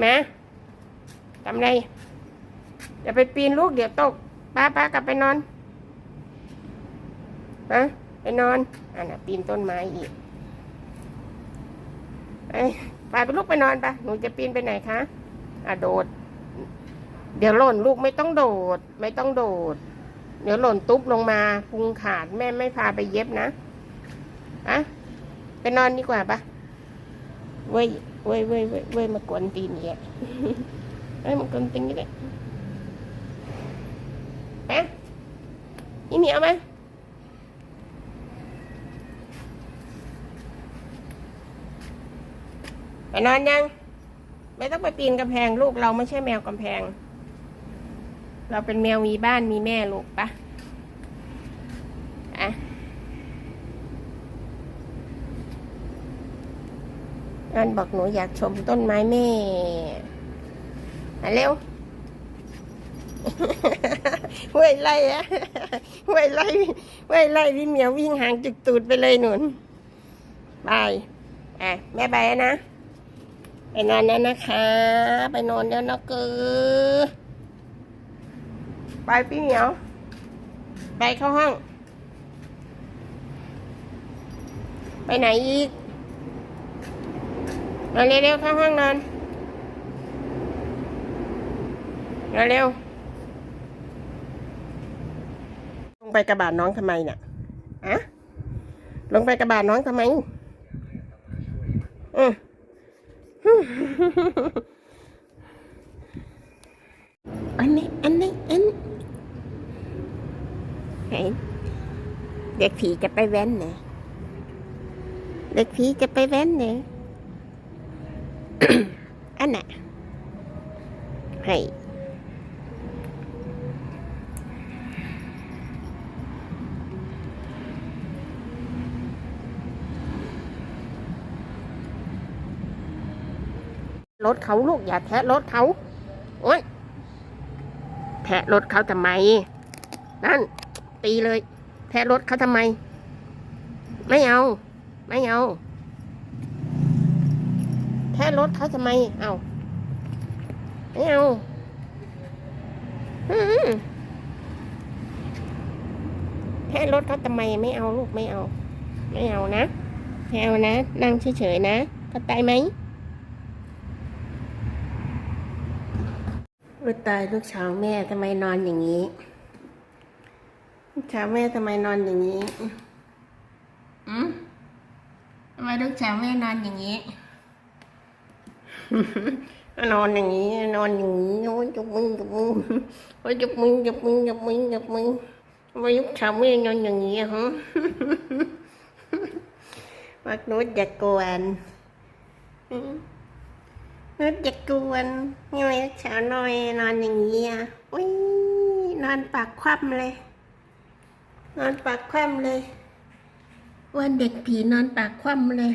ไหมทำไรอย่าไปปีนลูกเดี๋ยวตกป้าป้ากลับไปนอนฮะไปนอนอะนะปีนต้นไม้อีกไปไปไปลูกไปนอนไปหนูจะปีนไปไหนคะอะโดด เดี๋ยวหล่นลูกไม่ต้องโดด ไม่ต้องโดด เดี๋ยวหล่นตุ๊บลงมาพุงขาดแม่ไม่พาไปเย็บนะอะไปนอนดีกว่าปะ เว้ยเว้ยเว้ยเว้ยเว้ยมากวนตีนเนี่ยเอ้ยมากวนตีนนี่แหละฮะนี่เหนียวไหมไปนอนยัง ไม่ต้องไปปีนกำแพงลูกเราไม่ใช่แมวกำแพง เราเป็นแมวมีบ้านมีแม่ลูกปะอะ นั่นบอกหนูอยากชมต้นไม้แม่มาเร็วเว้ยไล่อะเว้ยไล่เว้ยไล่พี่เหมียววิ่งหางจุกตูดไปเลยหนุนบายอะแม่บายนะ ไปนอนแล้วนะคะ ไปนอนแล้วนะเกือไปพี่เหมียว ไปเข้าห้อง ไปไหนอีก มาเร็วๆเข้าห้องนอนเร็วๆลงไปกระบาดน้องทำไมเนี่ยอะลงไปกระบาดน้องทำไมอืมอันนี้อันนี้อันไหนเด็กผีจะไปแว้นเนี่ยเด็กผีจะไปแว้นเนี่ย อันน่ะให้รถเขาลูกอย่าแทะรถเขา โอ้ยแทะรถเขาทำไม นั่น ตีเลย แทะรถเขาทำไม ไม่เอา ไม่เอา แทะรถเขาทำไม เอาไม่เอาแทะรถเขาทำไมไม่เอาลูกไม่เอา ไม่เอานะไม่เอานะ นั่งเฉยๆนะเข้าใจไหมลูกตายลูกสาวแม่ทำไมนอนอย่างนี้ ลูกสาวแม่ทำไมนอนอย่างนี้อืมทำไมลูกสาวแม่นอนอย่างนี้ นอนอย่างนี้นอนอย่างนี้โอ้ยจุกมึงจุกมึงโอ้ยจุกมึงจุกมึงจุกมึงจุกมึงทำไมลูกสาวแม่นอนอย่างนี้ฮะมักนุษจะกวนนึกจะกวนยังไงเช้าน้อยนอนอย่างนี้อะอุ้ยนอนปากคว่ำเลย นอนปากคว่ำเลย วันเด็กผีนอนปากคว่ำเลย